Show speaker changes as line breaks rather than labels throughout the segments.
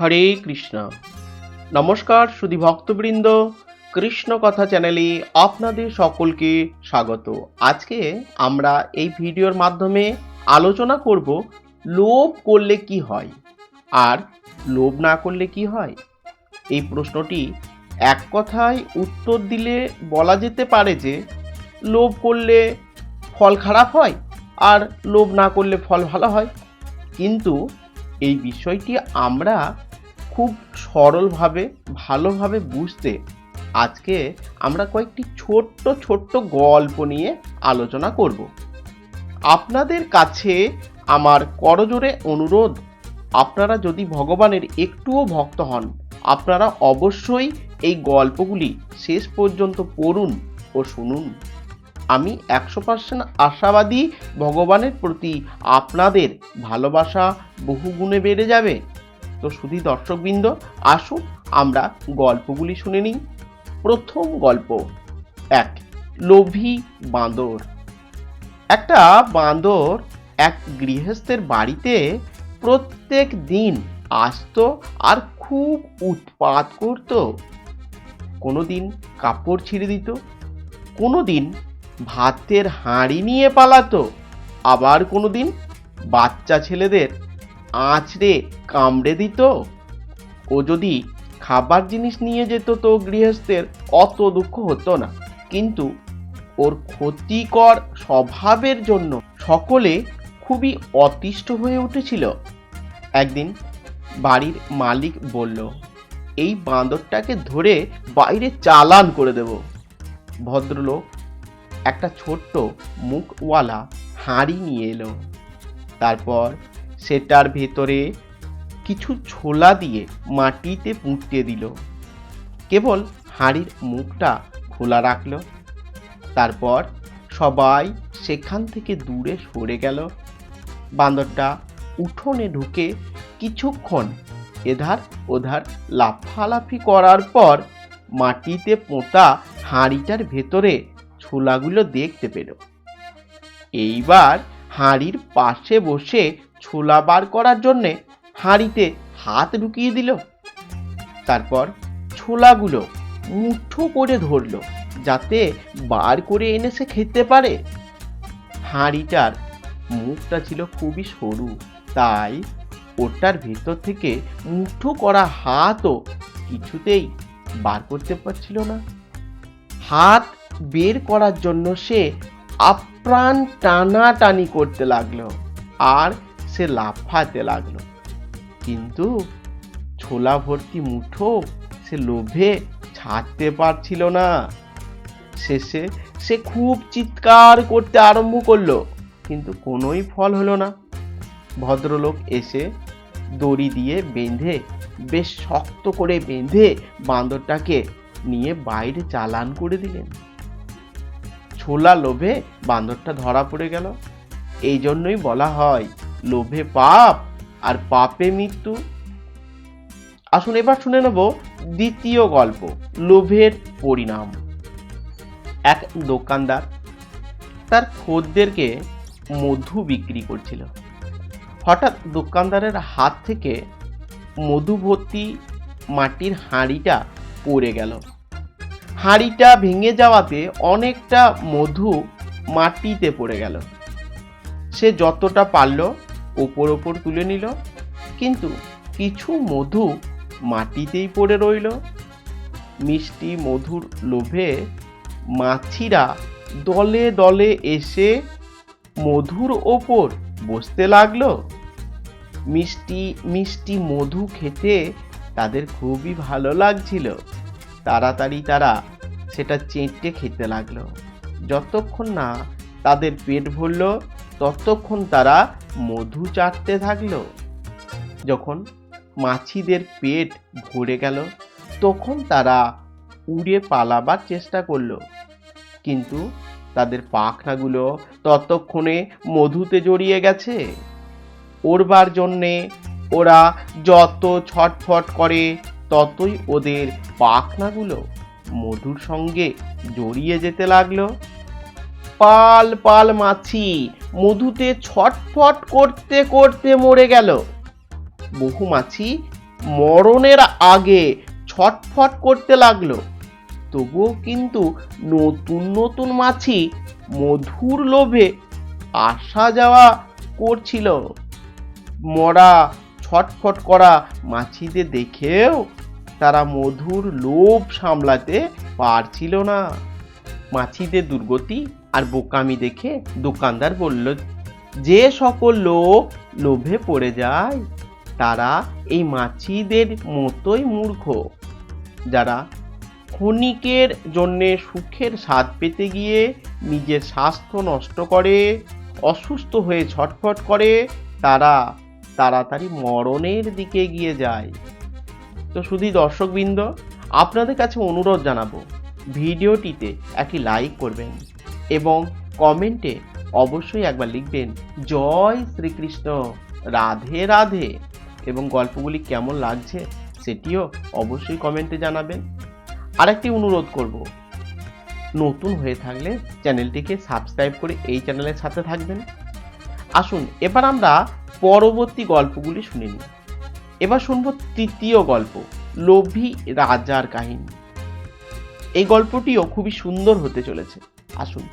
হরে কৃষ্ণ। নমস্কার সুধী ভক্তবৃন্দ, কৃষ্ণ কথা চ্যানেলে আপনাদের সকলকে স্বাগত। আজকে আমরা এই ভিডিওর মাধ্যমে আলোচনা করব, লোভ করলে কি হয়? আর লোভ না করলে কি হয়? এই প্রশ্নটি এক কথায় উত্তর দিলে বলা যেতে পারে যে, লোভ করলে ফল খারাপ হয় আর লোভ না করলে ফল ভালো হয়। কিন্তু এই বিষয়টি আমরা খুব সরলভাবে, ভালোভাবে বুঝতে আজকে আমরা কয়েকটি ছোট্ট ছোট্ট গল্প নিয়ে আলোচনা করব। আপনাদের কাছে আমার করজোরে অনুরোধ, আপনারা যদি ভগবানের একটুও ভক্ত হন, আপনারা অবশ্যই এই গল্পগুলি শেষ পর্যন্ত পড়ুন ও শুনুন। আমি একশো পার্সেন্ট আশাবাদী, ভগবানের প্রতি আপনাদের ভালোবাসা বহুগুণে বেড়ে যাবে। তো শুধু দর্শকবৃন্দ, আসুন আমরা গল্পগুলি শুনে নিই। প্রথম গল্প, এক লোভী বাঁদর। একটা বাঁদর এক গৃহস্থের বাড়িতে প্রত্যেক দিন আসতো আর খুব উৎপাত করত। কোনো দিন কাপড় ছিঁড়ে দিত কোনো দিন ভাতের হাঁড়ি নিয়ে পালাতো, আবার কোনো দিন বাচ্চা ছেলেদের আঁচড়ে কামড়ে দিত। ও যদি খাবার জিনিস নিয়ে যেত তো গৃহস্থের অত দুঃখ হতো না। কিন্তু ওর ক্ষতিকর স্বভাবের জন্য সকলে খুবই অতিষ্ঠ হয়ে উঠেছিল। একদিন বাড়ির মালিক বলল, এই বাঁদরটাকে ধরে বাইরে চালান করে দেব। ভদ্রলোক একটা ছোট্ট মুখওয়ালা হাঁড়ি নিয়ে এলো। তারপর সেটার ভেতরে কিছু ছোলা দিয়ে মাটিতে পুঁতে দিল। কেবল হাঁড়ির মুখটা খোলা রাখল। তারপর সবাই সেখান থেকে দূরে সরে গেল। বান্দরটা উঠোনে ঢুকে কিছুক্ষণ এধার ওধার লাফালাফি করার পর মাটিতে পোঁতা হাঁড়িটার ভেতরে ছোলাগুলো দেখতে পেল। এইবার হাঁড়ির পাশে বসে ছোলা বার করার জন্যে হাঁড়িতে হাত ঢুকিয়ে দিল। তারপর ছোলাগুলো মুঠো করে ধরলো যাতে বার করে এনে সে খেতে পারে। হাঁড়িটার মুখটা ছিল খুবই সরু, তাই ওটার ভেতর থেকে মুঠো করা হাতও কিছুতেই বার করতে পারছিল না। হাত বের করার জন্য সে আপ্রাণ টানাটানি করতে লাগল, আর সে লাফাতে লাগল। কিন্তু ছোলা ভর্তি মুঠো সে লোভে ছাড়তে পারছিল না। শেষে সে খুব চিৎকার করতে আরম্ভ করল, কিন্তু কোনোই ফল হলো না। ভদ্রলোক এসে দড়ি দিয়ে বেঁধে, বেশ শক্ত করে বেঁধে বান্দরটাকে নিয়ে বাইরে চালান করে দিলেন। ছোলা লোভে বান্দরটা ধরা পড়ে গেল। এই জন্যই বলা হয় লোভে পাপ আর পাপে মৃত্যু। আসুন এবার শুনে নেব দ্বিতীয় গল্প, লোভের পরিণাম। এক দোকানদার তার খদ্দেরকে মধু বিক্রি করছিল। হঠাৎ দোকানদারের হাত থেকে মধু ভর্তি মাটির হাঁড়িটা পড়ে গেল। হাঁড়িটা ভেঙে যাওয়াতে অনেকটা মধু মাটিতে পড়ে গেল। সে যতটা পারল ওপর ওপর তুলে নিল। কিন্তু কিছু মধু মাটিতেই পড়ে রইল। মিষ্টি মধুর লোভে মাছিরা দলে দলে এসে মধুর ওপর বসতে লাগল। মিষ্টি মিষ্টি মধু খেতে তাদের খুবই ভালো লাগছিল। তাড়াতাড়ি তারা সেটা চেটে খেতে লাগল। যতক্ষণ না তাদের পেট ভরল, ততক্ষণ তারা মধু চাটতে থাকল। যখন মাছিদের পেট ভরে গেল, তখন তারা উড়ে পালাবার চেষ্টা করল। কিন্তু তাদের পাখনাগুলো ততক্ষণে মধুতে জড়িয়ে গেছে। ওরবার জন্যে ওরা যত ছটফট করে, ততই ওদের পাখনাগুলো মধুর সঙ্গে জড়িয়ে যেতে লাগল। পাল পাল মাছি মধুতে ছটফট করতে করতে মরে গেল। বহু মাছি মরণের আগে ছটফট করতে লাগল। তবুও কিন্তু নতুন নতুন মাছি মধুর লোভে আসা যাওয়া করছিল। মরা, ছটফট করা মাছিদের দেখেও তারা মধুর লোভ সামলাতে পারছিল না। মাছিদের দুর্গতি আর বোকামি দেখে দোকানদার বলল, যে সকল লোক লোভে পড়ে যায়, তারা এই মাছিদের মতোই মূর্খ। যারা ক্ষণিকের জন্যে সুখের স্বাদ পেতে গিয়ে নিজের স্বাস্থ্য নষ্ট করে, অসুস্থ হয়ে ছটফট করে, তারা তাড়াতাড়ি মরণের দিকে গিয়ে যায়। তো শুধু দর্শকবৃন্দ, আপনাদের কাছে অনুরোধ জানাব ভিডিওটিতে একটি লাইক করবেন এবং কমেন্টে অবশ্যই একবার লিখবেন, জয় শ্রীকৃষ্ণ, রাধে রাধে। এবং গল্পগুলি কেমন লাগছে সেটিও অবশ্যই কমেন্টে জানাবেন। আরেকটি অনুরোধ করব, নতুন হয়ে থাকলে চ্যানেলটিকে সাবস্ক্রাইব করে এই চ্যানেলের সাথে থাকবেন। আসুন, এবার আমরা পরবর্তী গল্পগুলি শুনে নিই। এবার শুনব তৃতীয় গল্প, লোভী রাজার কাহিনী। এই গল্পটিও খুবই সুন্দর হতে চলেছে। আসুন।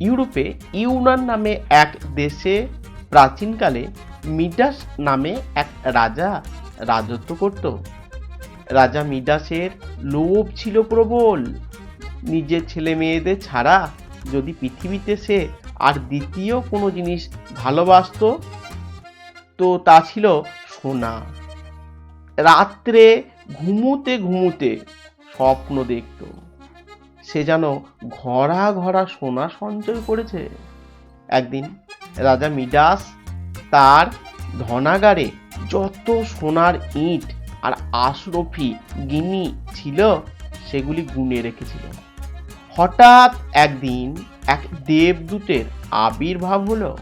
ইউরোপে ইউনান নামে এক দেশে প্রাচীনকালে মিডাস নামে এক রাজা রাজত্ব করত। রাজা মিডাসের লোভ ছিল প্রবল। নিজের ছেলে মেয়েদের ছাড়া যদি পৃথিবীতে সে আর দ্বিতীয় কোনো জিনিস ভালোবাসতো, তো তা ছিল সোনা। রাত্রে ঘুমুতে ঘুমোতে স্বপ্ন দেখত। সে যেন ঘরা ঘরা সোনা সঞ্চয় করেছে। একদিন রাজা মিডাস তার ধনাগারে যত সোনার ইট আর আশরফি, গিনি ছিল, সেগুলি গুনে রেখেছিল। হঠাৎ একদিন এক দেবদূতের আবির্ভাব হলো।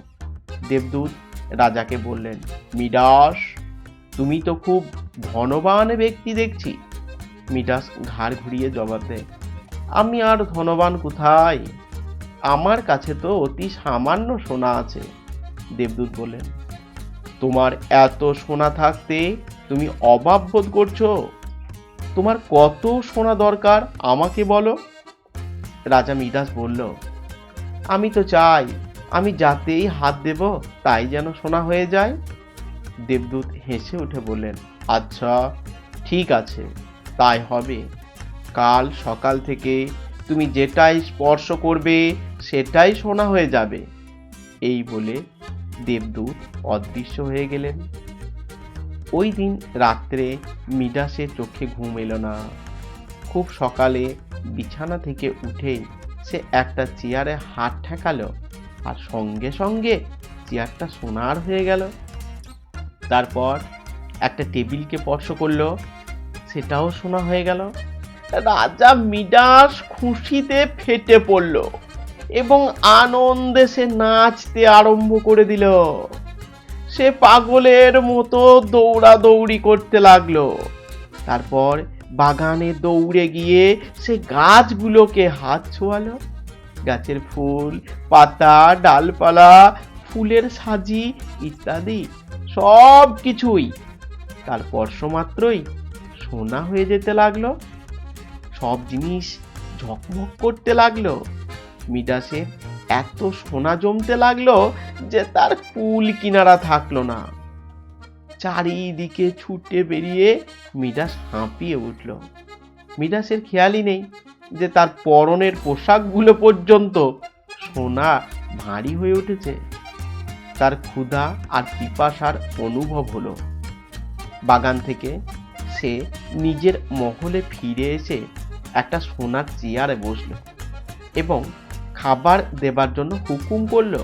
দেবদূত রাজাকে বললেন, মিডাস, তুমি তো খুব ধনবান ব্যক্তি দেখছি। মিডাস ঘাড় ঘুরিয়ে জবাব দেয় আমি আর ধনবান কোথায়? আমার কাছে তো অতি সামান্য সোনা আছে। দেবদূত বললেন, তোমার এত সোনা থাকতে তুমি অভাব বোধ করছ? তোমার কত সোনা দরকার আমাকে বলো? রাজা মিডাস বলল, আমি তো চাই, আমি যাতেই হাত দেব তাই যেন সোনা হয়ে যায়। দেবদূত হেসে উঠে বললেন আচ্ছা ঠিক আছে। তাই হবে। কাল সকাল থেকে তুমি যেটাই স্পর্শ করবে, সেটাই সোনা হয়ে যাবে। এই বলে দেবদূত অদৃশ্য হয়ে গেলেন। ওই দিন রাত্রে মিডাসের চোখে ঘুম এলো না। খুব সকালে বিছানা থেকে উঠেই সে একটা চেয়ারে হাত ঠেকালো আর সঙ্গে সঙ্গে চেয়ারটা সোনার হয়ে গেল। তারপর একটা টেবিলকে স্পর্শ করল সেটাও শোনা হয়ে গেল। রাজা মিডাস খুশিতে ফেটে পড়ল এবং আনন্দে সে নাচতে আরম্ভ করে দিল। সে পাগলের মতো দৌড়াদৌড়ি করতে লাগল। তারপর বাগানে দৌড়ে গিয়ে সে গাছগুলোকে হাত ছোঁয়ালো। গাছের ফুল, পাতা, ডালপালা, ফুলের সাজি ইত্যাদি সব কিছুই তার স্পর্শ মাত্রই সোনা হয়ে যেতে লাগল। সব জিনিস ঝকমক করতে লাগল। মিডাসে এত সোনা জমতে লাগল যে তার কুল কিনারা থাকল না। চারিদিকে ছুটে বেরিয়ে মিডাস হাঁপিয়ে উঠল। মিডাসের খেয়ালই নেই যে তার পরনের পোশাকগুলো পর্যন্ত সোনা ভারী হয়ে উঠেছে। তার ক্ষুধা আর পিপাসার অনুভব হলো। বাগান থেকে সে নিজের মহলে ফিরে এসে একটা সোনার চেয়ারে বসল এবং খাবার দেবার জন্য হুকুম করল।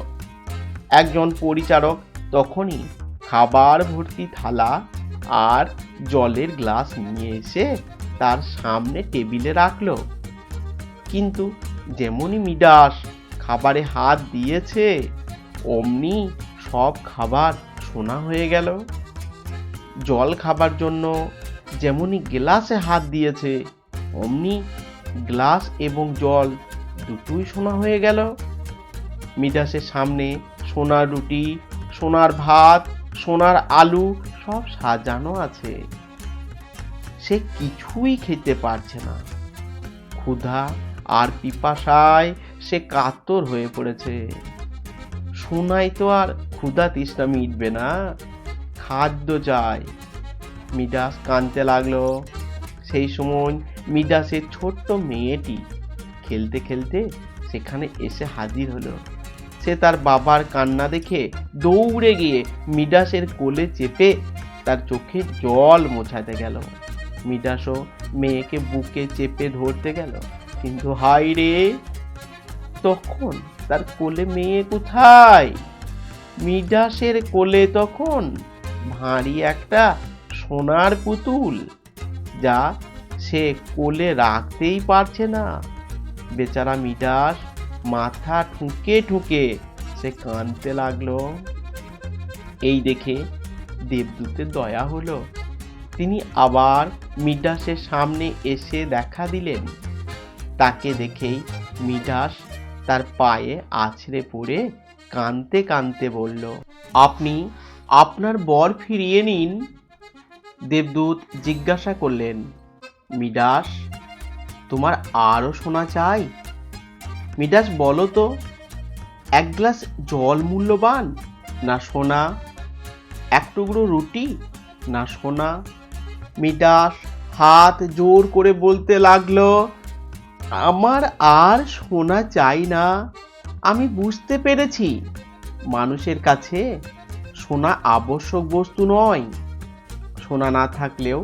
একজন পরিচারক তখনই খাবার ভর্তি থালা আর জলের গ্লাস নিয়ে এসে তার সামনে টেবিলে রাখল। কিন্তু যেমনই মিডাস খাবারে হাত দিয়েছে, অমনি সব খাবার সোনা হয়ে গেল। জল খাবার জন্য যেমনই গ্লাসে হাত দিয়েছে, অমনি গ্লাস এবং জল দুটোই সোনা হয়ে গেল। মিডাসের সামনে সোনার রুটি, সোনার ভাত, সোনার আলু সব সাজানো আছে। সে কিছুই খেতে পারছে না। ক্ষুধা আর পিপাসায় সে কাতর হয়ে পড়েছে। সোনাই তো আর ক্ষুধা তৃষ্ণা মিটবে না। খাদ্য চাই মিডাস কাঁদতে লাগল। সেই সময় মিডাসের ছোট্ট মেয়েটি খেলতে খেলতে সেখানে এসে হাজির হলো। সে তার বাবার কান্না দেখে দৌড়ে গিয়ে মিডাসের কোলে চেপে তার চোখে জল মোছাতে গেল। মিডাসও মেয়েকে বুকে চেপে ধরতে গেল। কিন্তু হাই রে, তখন তার কোলে মেয়ে কোথায়? মিডাসের কোলে তখন ভারী একটা সোনার পুতুল, যা সে কোলে রাখতেই পারছে না। বেচারা মিডাস মাথা ঠুকে ঠুকে সে কাঁদতে লাগল। এই দেখে দেবদূতের দয়া হলো। তিনি আবার মিডাসের সামনে এসে দেখা দিলেন। তাকে দেখেই মিডাস তার পায়ে আছড়ে পড়ে কাঁদতে কাঁদতে বলল, আপনি আপনার বর ফিরিয়ে নিন। দেবদূত জিজ্ঞাসা করলেন, মিডাস, তোমার আরও সোনা চাই? মিডাস, বলো তো, এক গ্লাস জল মূল্যবান, না সোনা? এক টুকরো রুটি, না সোনা? মিডাস, হাত জোর করে বলতে লাগল, আমার আর সোনা চাই না। আমি বুঝতে পেরেছি, মানুষের কাছে সোনা আবশ্যক বস্তু নয় সোনা না থাকলেও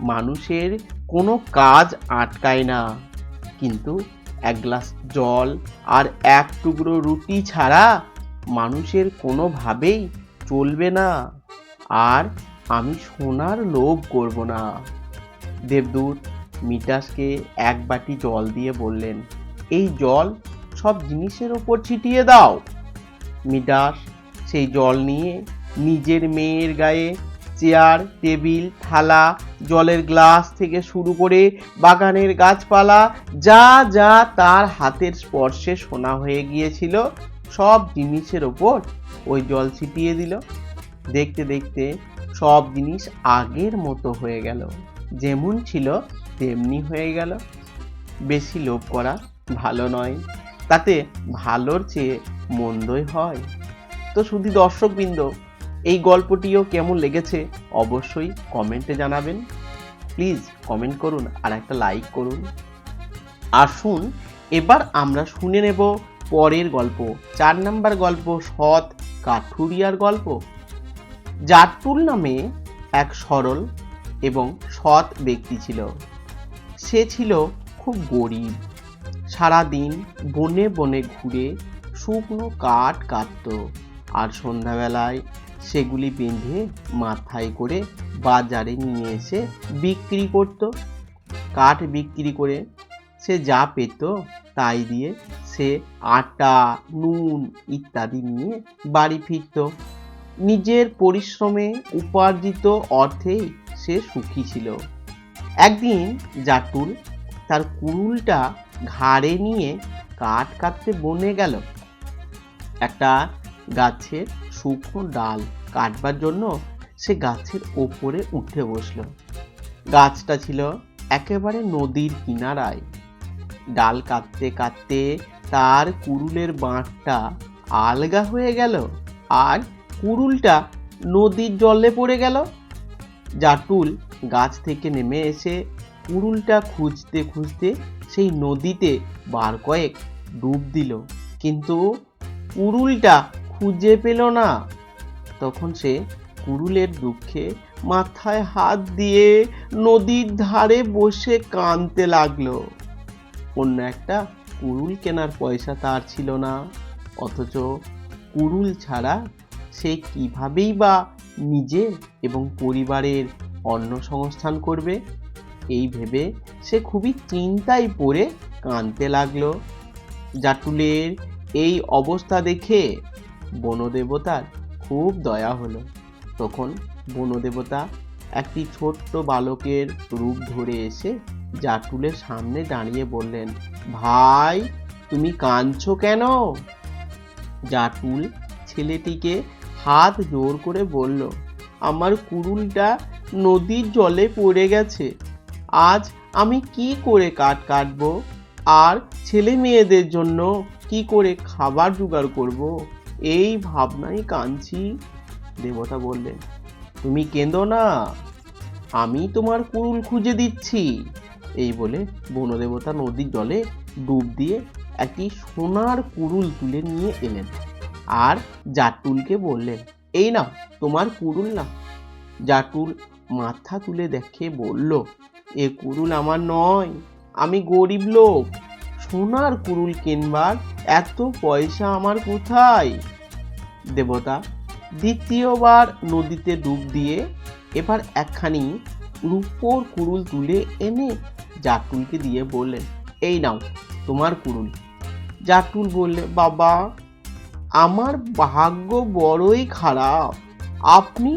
মানুষের কোনো কাজ আটকায় না। কিন্তু এক গ্লাস জল আর এক টুকরো রুটি ছাড়া মানুষের কোনোভাবেই চলবে না। আর আমি সোনার লোভ করব না। দেবদূত মিটাসকে এক বাটি জল দিয়ে বললেন, এই জল সব জিনিসের ওপর ছিটিয়ে দাও। মিটাস সেই জল নিয়ে নিজের মেয়ের গায়ে চেয়ার, টেবিল, থালা, জলের গ্লাস থেকে শুরু করে বাগানের গাছপালা, যা যা তার হাতের স্পর্শে সোনা হয়ে গিয়েছিল, সব জিনিসের ওপর ওই জল ছিটিয়ে দিল। দেখতে দেখতে সব জিনিস আগের মতো হয়ে গেল, যেমন ছিল তেমনি হয়ে গেল। বেশি লোভ করা ভালো নয়, তাতে ভালোর চেয়ে মন্দই হয়। তো শুধু দর্শকবৃন্দ এই গল্পটিও কেমন লেগেছে অবশ্যই কমেন্টে জানাবেন। প্লিজ কমেন্ট করুন আর একটা লাইক করুন। আসুন, এবার আমরা শুনে নেব পরের গল্প। চার নাম্বার গল্প সৎ কাঠুরিয়ার গল্প। জাটুল নামে এক সরল এবং সৎ ব্যক্তি ছিল। সে ছিল খুব গরিব। সারাদিন বনে বনে ঘুরে শুকনো কাঠ কাটত। আর সন্ধ্যাবেলায় সেগুলি বেঁধে মাথায় করে বাজারে নিয়ে এসে বিক্রি করত। কাঠ বিক্রি করে সে যা পেত তাই দিয়ে সে আটা, নুন ইত্যাদি নিয়ে বাড়ি ফিরত। নিজের পরিশ্রমে উপার্জিত অর্থেই সে সুখী ছিল। একদিন জাটুল তার কুড়ুলটা ঘাড়ে নিয়ে কাঠ কাটতে বনে গেল। একটা গাছের শুকনো ডাল কাটবার জন্য সে গাছের ওপরে উঠে বসল। গাছটা ছিল একেবারে নদীর কিনারায়। ডাল কাটতে কাটতে তার কুড়ুলের বাঁটটা আলগা হয়ে গেল আর কুড়ুলটা নদীর জলে পড়ে গেল। জাটুল গাছ থেকে নেমে এসে কুড়ুলটা খুঁজতে খুঁজতে সেই নদীতে বার কয়েক ডুব দিল। কিন্তু কুড়ুলটা খুঁজে পেল না। তখন সে কুড়ুলের দুঃখে মাথায় হাত দিয়ে নদীর ধারে বসে কাঁদতে লাগল। অন্য একটা কুড়ুল কেনার পয়সা তার ছিল না। অথচ কুড়ুল ছাড়া সে কিভাবেই বা নিজের এবং পরিবারের অন্ন সংস্থান করবে? এই ভেবে সে খুবই চিন্তায় পড়ে কাঁদতে লাগল। জাটুলের এই অবস্থা দেখে বনদেবতার খুব দয়া হলো। তখন বনদেবতা একটি ছোট্ট বালকের রূপ ধরে এসে জাটুলের সামনে দাঁড়িয়ে বললেন, ভাই, তুমি কাঁদছো কেন? জাটুল ছেলেটিকে হাত জোর করে বলল, আমার কুড়ুলটা নদীর জলে পড়ে গেছে। আজ আমি কি করে কাঠ কাটবো? আর ছেলে মেয়েদের জন্য কি করে খাবার জোগাড় করব? এই ভাবনাই কাঁদছি দেবতা বললেন, তুমি কেঁদো না, আমি তোমার কুড়ুল খুঁজে দিচ্ছি। এই বলে বনদেবতা নদীর জলে ডুব দিয়ে একটি সোনার কুরুল তুলে নিয়ে এলেন আর জাটুলকে বললেন, এই না তোমার কুড়ুল না জাটুল মাথা তুলে দেখে বলল, এ কুরুল আমার নয়, আমি গরিব লোক। সোনার কুড়ুল কিনবার এত পয়সা আমার কোথায়? দেবতা, দ্বিতীয়বার নদীতে ডুব দিয়ে এবার একখানি রূপোর কুড়ুল তুলে এনে জাটুলকে দিয়ে বললেন এই নাও তোমার কুড়ুল জাটুল বললে, বাবা, আমার ভাগ্য বড়ই খারাপ। আপনি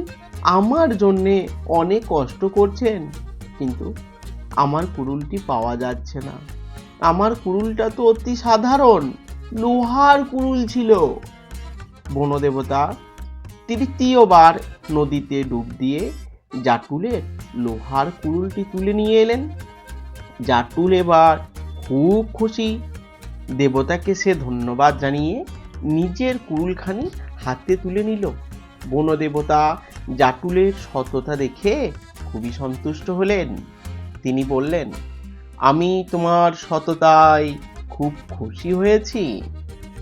আমার জন্যে অনেক কষ্ট করছেন, কিন্তু আমার কুড়ুলটি পাওয়া যাচ্ছে না। আমার কুড়ুলটা তো অতি সাধারণ। লোহার কুড়ুল ছিল। বনদেবতা তৃতীয়বার নদীতে ডুব দিয়ে জাটুলের লোহার কুড়ুলটি তুলে নিয়ে এলেন। জাটুল এবার খুব খুশি। দেবতাকে সে ধন্যবাদ জানিয়ে নিজের কুড়ুলখানি হাতে তুলে নিল। বনদেবতা জাটুলের সততা দেখে খুবই সন্তুষ্ট হলেন। তিনি বললেন আমি তোমার সততায় খুব খুশি হয়েছি।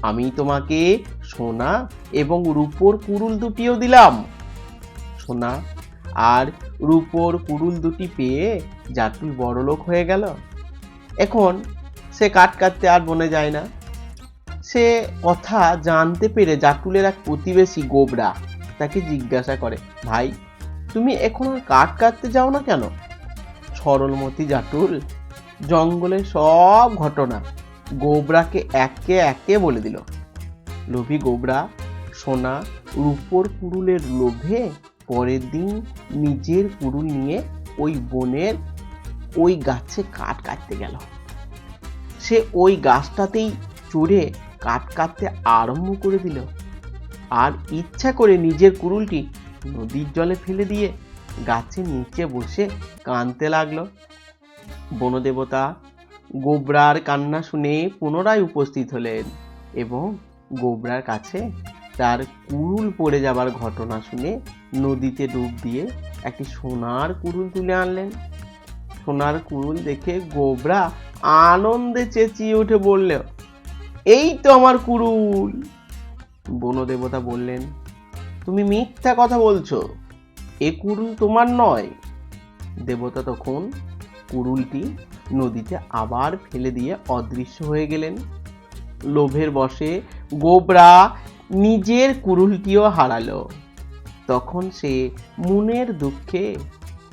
আমি তোমাকে সোনা এবং রূপোর কুড়ুল দুটিও দিলাম। সোনা, আর রূপোর কুড়ুল দুটি পেয়ে জাটুল বড়লোক হয়ে গেল। এখন সে কাঠ কাটতে আর বনে যায় না। সে কথা জানতে পেরে জাটুলের এক প্রতিবেশী গোবরা তাকে জিজ্ঞাসা করে, ভাই, তুমি এখন আর কাঠ কাটতে যাও না কেন? সরলমতি জাটুল জঙ্গলের সব ঘটনা গোবরাকে একে একে বলে দিল। লোভী গোবরা সোনা রূপোর কুড়ুলের লোভে পরের দিন নিজের কুড়ুল নিয়ে ওই বনের ওই গাছে কাঠ কাটতে গেল। সে ওই গাছটাতেই চড়ে কাঠ কাটতে আরম্ভ করে দিল। আর ইচ্ছা করে নিজের কুড়ুলটি নদীর জলে ফেলে দিয়ে গাছের নিচে বসে কাঁদতে লাগল। বনদেবতা গোবরার কান্না শুনে পুনরায় উপস্থিত হলেন এবং গোবরার কাছে তার কুড়ুল পড়ে যাবার ঘটনা শুনে নদীতে ডুব দিয়ে একটি সোনার কুড়ুল তুলে আনলেন। সোনার কুড়ুল দেখে গোবরা আনন্দে চেঁচিয়ে উঠে বলল, এই তো আমার কুড়ুল। বনদেবতা বললেন, তুমি মিথ্যা কথা বলছো। এ কুরুল তোমার নয়। দেবতা তখন কুড়ুলটি নদীতে আবার ফেলে দিয়ে অদৃশ্য হয়ে গেলেন। লোভের বশে গোবরা নিজের কুড়ুলটিও হারালো। তখন সে মনের দুঃখে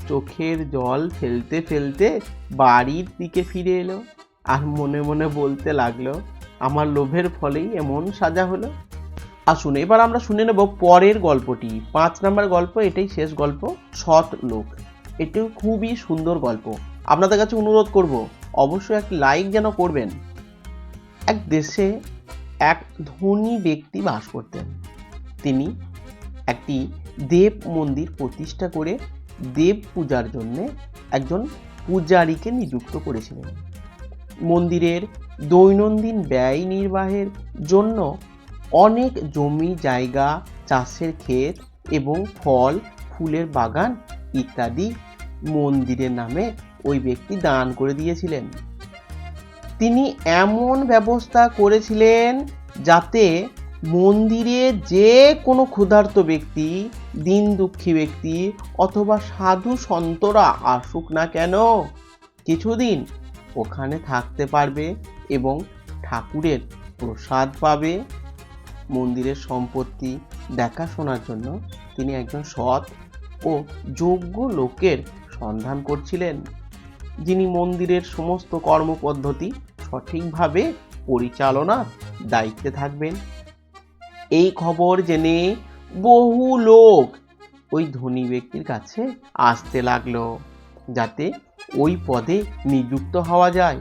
চোখের জল ফেলতে ফেলতে বাড়ির দিকে ফিরে এলো আর মনে মনে বলতে লাগল, আমার লোভের ফলেই এমন সাজা হলো। আসুন, এবার আমরা শুনে নেব পরের গল্পটি। পাঁচ নাম্বার গল্প, এটাই শেষ গল্প সৎ লোক এটিও খুবই সুন্দর গল্প। আপনাদের কাছে অনুরোধ করব, অবশ্যই একটি লাইক যেন করবেন। এক দেশে এক ধনী ব্যক্তি বাস করতেন। তিনি একটি দেব মন্দির প্রতিষ্ঠা করে দেব পূজার জন্য একজন পূজারীকে নিযুক্ত করেছিলেন। মন্দিরের দৈনন্দিন ব্যয় নির্বাহের জন্য অনেক জমি, জায়গা, চাষের ক্ষেত এবং ফল, ফুলের বাগান ইত্যাদি মন্দিরের নামে ওই ব্যক্তি দান করে দিয়েছিলেন। তিনি এমন ব্যবস্থা করেছিলেন যাতে মন্দিরে যে কোনো ক্ষুধার্ত ব্যক্তি, দিন দুঃখী ব্যক্তি অথবা সাধু সন্তরা আসুক না কেন, কিছুদিন ওখানে থাকতে পারবে এবং ঠাকুরের প্রসাদ পাবে। মন্দিরের সম্পত্তি দেখাশোনার জন্য তিনি একজন সৎ ও যোগ্য লোকের সন্ধান করছিলেন। যিনি মন্দিরের সমস্ত কর্মপদ্ধতি সঠিকভাবে পরিচালনার দায়িত্বে থাকবেন। এই খবর জেনে বহু লোক ওই ধনী ব্যক্তির কাছে আসতে লাগল, যাতে ওই পদে নিযুক্ত হওয়া যায়।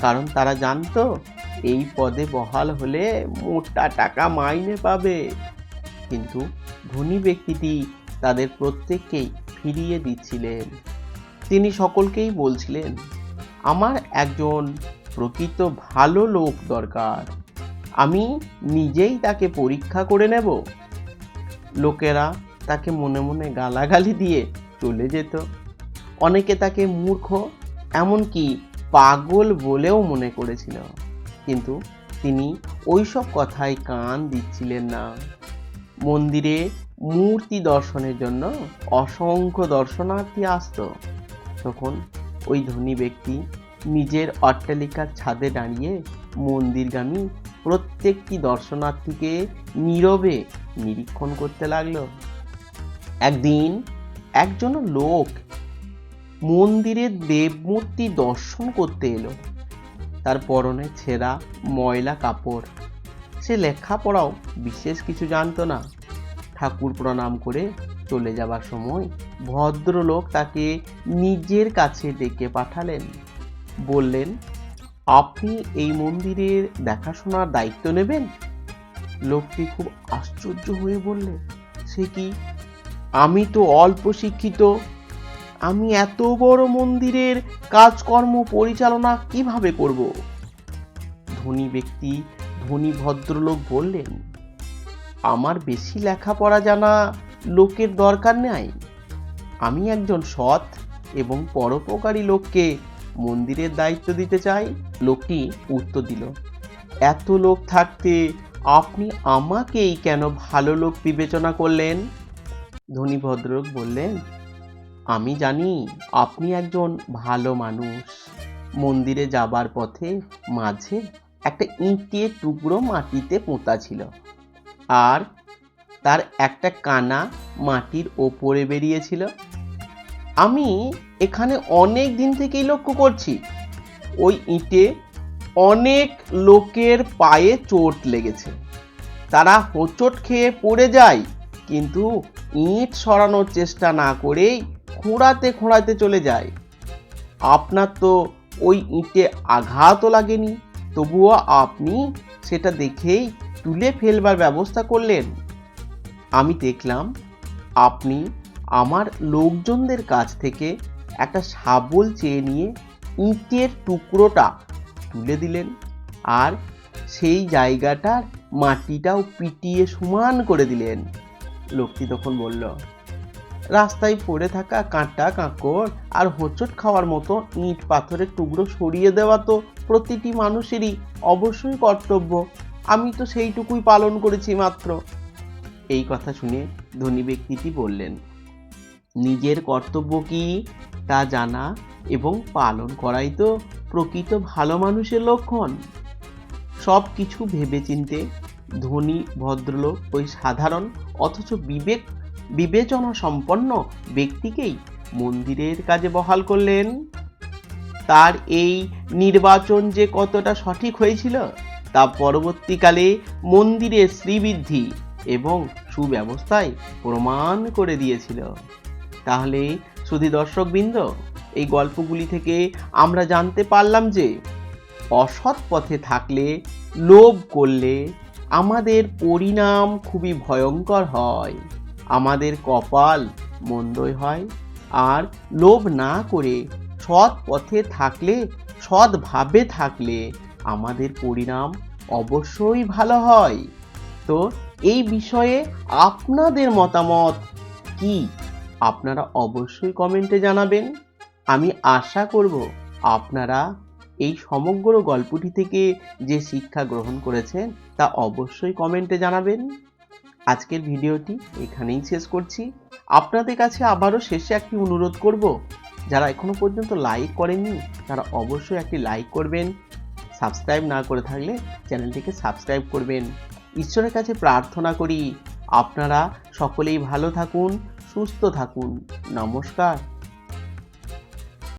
কারণ তারা জানতো, এই পদে বহাল হলে মোটা টাকা মাইনে পাবে। কিন্তু ধনী ব্যক্তিটি তাদের প্রত্যেককেই ফিরিয়ে দিচ্ছিলেন। তিনি সকলকেই বলছিলেন, আমার একজন প্রকৃত ভালো লোক দরকার। আমি নিজেই তাকে পরীক্ষা করে নেব। লোকেরা তাকে মনে মনে গালাগালি দিয়ে চলে যেত। অনেকে তাকে মূর্খ, এমনকি পাগল বলেও মনে করেছিল। কিন্তু তিনি ওইসব কথায় কান দিচ্ছিলেন না। মন্দিরে মূর্তি দর্শনের জন্য অসংখ্য দর্শনার্থী আসতো। তখন ওই ধনী ব্যক্তি নিজের অট্টালিকার ছাদে দাঁড়িয়ে মন্দিরগামী প্রত্যেকটি দর্শনার্থীকে নীরবে নিরীক্ষণ করতে লাগল। একদিন একজন লোক মন্দিরের দেবমূর্তি দর্শন করতে এলো। তার পরনে ছেঁড়া ময়লা কাপড়। সে লেখাপড়াও বিশেষ কিছু জানতো না। ঠাকুর প্রণাম করে চলে যাবার সময় ভদ্রলোক তাকে নিজের কাছে ডেকে পাঠালেন। বললেন, আপনি এই মন্দিরের দেখাশোনার দায়িত্ব নেবেন? লোকটি খুব আশ্চর্য হয়ে বললেন সে কি? আমি তো অল্প শিক্ষিত। আমি এত বড় মন্দিরের কাজকর্ম পরিচালনা কীভাবে করব? ধনী ব্যক্তি, ধনী ভদ্রলোক বললেন, আমার বেশি লেখাপড়া জানা লোকের দরকার নেই। আমি একজন সৎ এবং পরোপকারী লোককে মন্দিরের দায়িত্ব দিতে চাই। লোকটি উত্তর দিল, এত লোক থাকতে আপনি আমাকেই কেন ভালো লোক বিবেচনা করলেন? ধনী ভদ্রলোক বললেন, আমি জানি আপনি একজন ভালো মানুষ। মন্দিরে যাবার পথে মাঝে একটা ইঁটের টুকরো মাটিতে পোঁতা ছিল। আর তার একটা কানা মাটির ওপরে বেরিয়েছিল। আমি এখানে অনেক দিন থেকেই লক্ষ্য করছি। ওই ইঁটে অনেক লোকের পায়ে চোট লেগেছে। তারা হোঁচট খেয়ে পড়ে যায়, কিন্তু ইঁট সরানোর চেষ্টা না করেই খোঁড়াতে খোঁড়াতে চলে যায়। আপনার তো ওই ইঁটে আঘাতও লাগেনি, তবুও আপনি সেটা দেখেই তুলে ফেলবার ব্যবস্থা করলেন। আমি দেখলাম আপনি আমার লোকজনদের কাছ থেকে একটা শাবল চেয়ে নিয়ে ইঁটের টুকরোটা তুলে দিলেন আর সেই জায়গাটার মাটিটাও পিটিয়ে সমান করে দিলেন। লোকটি তখন বলল, রাস্তায় পড়ে থাকা কাঁটা কাঁকড় আর হোঁচট খাওয়ার মতো ইট পাথরের টুকরো সরিয়ে দেওয়া তো প্রতিটি মানুষেরই অবশ্যই কর্তব্য। আমি তো সেইটুকুই পালন করেছি মাত্র। এই কথা শুনে ধনী ব্যক্তিটি বললেন, নিজের কর্তব্য কি তা জানা এবং পালন করাই তো প্রকৃত ভালো মানুষের লক্ষণ। সব কিছু ভেবেচিন্তে ধনী, ভদ্রলোক ওই সাধারণ অথচ বিবেক বিবেচনা সম্পন্ন ব্যক্তিকেই মন্দিরের কাজে বহাল করলেন। তার এই নির্বাচন যে কতটা সঠিক হয়েছিল তা পরবর্তীকালে মন্দিরের শ্রীবৃদ্ধি এবং সুব্যবস্থায় প্রমাণ করে দিয়েছিল। তাহলে শুধু দর্শকবৃন্দ, এই গল্পগুলি থেকে আমরা জানতে পারলাম যে, অসৎ পথে থাকলে লোভ করলে আমাদের পরিণাম খুবই ভয়ঙ্কর হয়, আমাদের কপাল মন্দই হয়। আর লোভ না করে সৎ পথে থাকলে সৎভাবে থাকলে আমাদের পরিণাম অবশ্যই ভালো হয়। তো এই বিষয়ে আপনাদের মতামত কি? আপনারা অবশ্যই কমেন্টে জানাবেন। আমি আশা করব আপনারা এই সমগ্র গল্পটি থেকে যে শিক্ষা গ্রহণ করেছেন, তা অবশ্যই কমেন্টে জানাবেন। আজকের ভিডিওটি এখানেই শেষ করছি। আপনাদের কাছে আবারও শেষে একটি অনুরোধ করব, যারা এখনও পর্যন্ত লাইক করেননি, তারা অবশ্যই একটি লাইক করবেন। সাবস্ক্রাইব না করে থাকলে চ্যানেলটিকে সাবস্ক্রাইব করবেন। ঈশ্বরের কাছে প্রার্থনা করি। আপনারা সকলেই ভালো থাকুন সুস্থ থাকুন। নমস্কার।